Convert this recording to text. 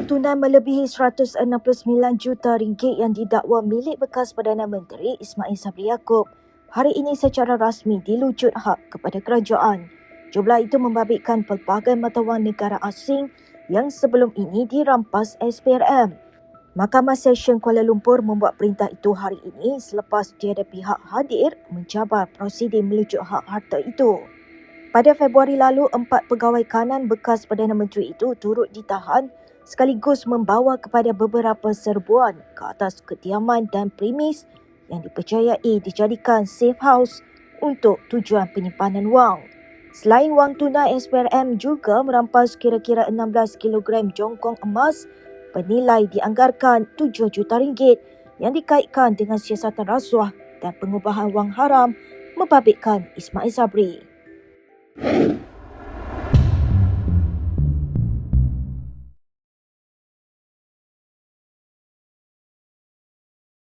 Wang tunai melebihi 169 juta ringgit yang didakwa milik bekas Perdana Menteri Ismail Sabri Yaakob hari ini secara rasmi dilucut hak kepada kerajaan. Jumlah itu membabitkan pelbagai mata wang negara asing yang sebelum ini dirampas SPRM. Mahkamah Session Kuala Lumpur membuat perintah itu hari ini selepas tiada pihak hadir mencabar prosedur melucut hak harta itu. Pada Februari lalu, empat pegawai kanan bekas Perdana Menteri itu turut ditahan sekaligus membawa kepada beberapa serbuan ke atas kediaman dan premis yang dipercayai dijadikan safe house untuk tujuan penyimpanan wang. Selain wang tunai, SPRM juga merampas kira-kira 16 kg jongkong emas bernilai dianggarkan 7 juta ringgit yang dikaitkan dengan siasatan rasuah dan pengubahan wang haram membabitkan Ismail Sabri.